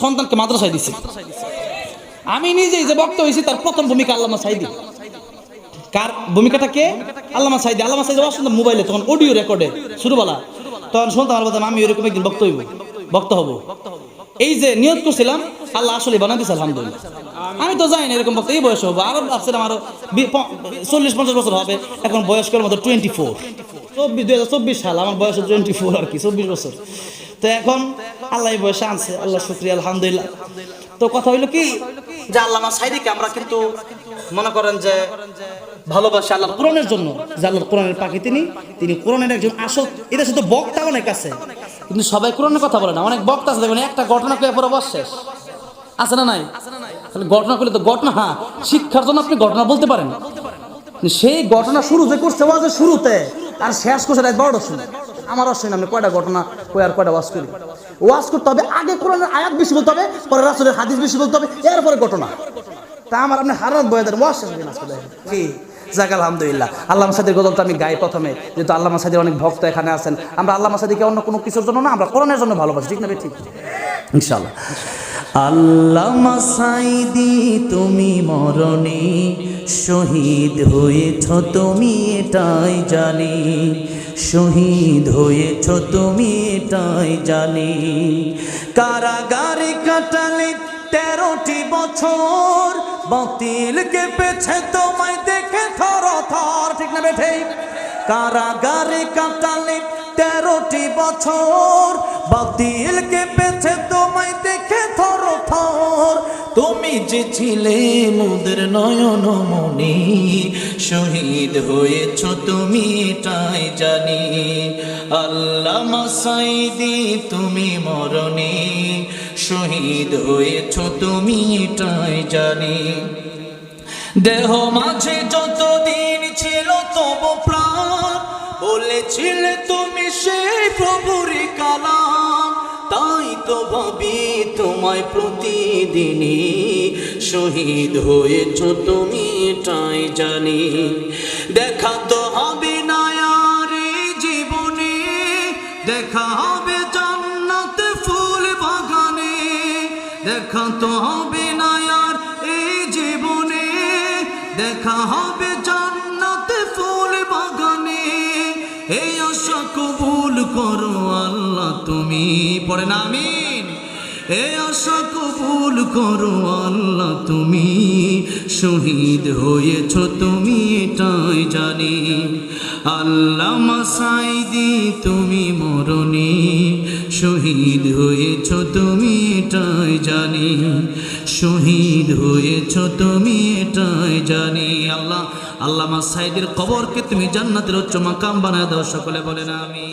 সন্তানকে মাদ্রাসায় দিছি। আমি নিজেই যে বক্তা হয়েছি, তার প্রথম ভূমিকা আল্লামা সাইদি। কার ভূমিকাটা কে? আল্লামা সাইদি। আল্লামা সাইদি শুনতাম মোবাইলে, তখন অডিও রেকর্ডে শুরুবেলা তখন শুনতাম বলতাম, আমি এরকম একদিন বক্তা হইব বক্তা হব। এই যে নিয়ত করছিলাম, আল্লাহ আসলে বানাই দিছে, আলহামদুলিল্লাহ। আমি তো জানি না এরকম বক্তা এই বয়স হব। আরও ভাবছিলাম আরও চল্লিশ, পঞ্চাশ বছর হবে। এখন বয়স্কের মতো টোয়েন্টি ফোর চব্বিশ, দুই হাজার চব্বিশ সাল, আমার বয়স টোয়েন্টি ফোর আর কি, চব্বিশ বছর। তো এখন আল্লাহ বয়সে আনছে। আল্লাহ শুক্রিয়া আলহামদুলিল্লাহ। তো কথা হইল কি? যে আল্লামা সাইদিকে আমরা কিন্তু মনে করেন যে ভালোবাসে আল্লাহ। কোরআনের জন্য যে আল্লাহ কোরআনের পাখি তিনি তিনি কোরআনের একজন আসল এটা শুধু বক্তা অনেক আছে। কিন্তু সবাই কোরআনের কথা বলে না অনেক বক্তা আছে। দেখবেন একটা ঘটনা কয়ে পরে বস শেষ। আছে না নাই? তাহলে ঘটনা করলে তো ঘটনা হ্যাঁ। শিক্ষার জন্য আপনি ঘটনা বলতে পারেন। সেই ঘটনা শুরু যে করছে ওয়াজের শুরুতে আর শেষ করছে রাত বারোটা শুনে আমার না আমি কয়টা ঘটনা কই আর কয়টা ওয়াজ করি? ওয়াজ করতে হবে, আগে কোরআনের আয়াত বেশি বলতে হবে, পরে রাসুলের হাদিস বেশি বলতে হবে, এরপরে ঘটনা। তা আমার আপনি হারাত বয়ে দেন ওয়াজ শেষ। কি যাক, আলহামদুলিল্লাহ। আল্লাহ সাদের তো আমি গাই প্রথমে, যেহেতু আল্লাহ সাদের অনেক ভক্ত এখানে আছেন। আমরা আল্লাহ সাদিকে অন্য কোনো কিছুর জন্য না, আমরা কোরআনের জন্য ভালোবাসি, ঠিক না? ঠিক। ইনশাআল্লাহ। আল্লামা সাইদি, তুমি মরণে শহীদ হয়েছ, তুমি এটাই জানি। শহীদ হয়েছ, তুমি এটাই জানি। কারাগারে কাটালে তেরোটি বছর, বাতিল কেঁপেছে, তোমায় দেখে থর থর ঠিক না বেঠে? কারাগারে কাটালে তেরোটি বছর, বাতিল যে ছিলে মুদের নয়ন মনি শহীদ হয়েছ তুমি এটাই জানি। আল্লাহ মাসাইদি, তুমি মরণে, শহীদ হয়েছ তুমি এটাই জানি। দেহ মাঝে যতদিন ছিল তব প্রাণ, বলেছিলে তুমি সেই প্রভুরি কালাম, তাই তো ভাবি তোমায় প্রতিদিনই শহীদ হয়েছ তুমি, এটাই জানি। দেখা তো হবে না জীবনে, দেখা হবে জান্নাতে ফুল বাগানে। দেখা তো হবে না আর এই জীবনে, দেখা হবে জান্নাতে ফুল বাগানে। এই আশা কবুল করো আল্লাহ তুমি, পড়ে না, আমিন। এ আশা কবুল করো আল্লাহ, তুমি শহীদ হয়েছ, তুমি এটাই জানি। আল্লাহ মাসাইদি তুমি মরণে শহীদ হয়েছ, তুমি এটাই জানি। শহীদ হয়েছ, তুমি এটাই জানি। আল্লাহ আল্লাহ মাসাইদের কবরকে তুমি জান্নাতের উচ্চ মাকাম বানায় দাও, সকলে বলেন আমি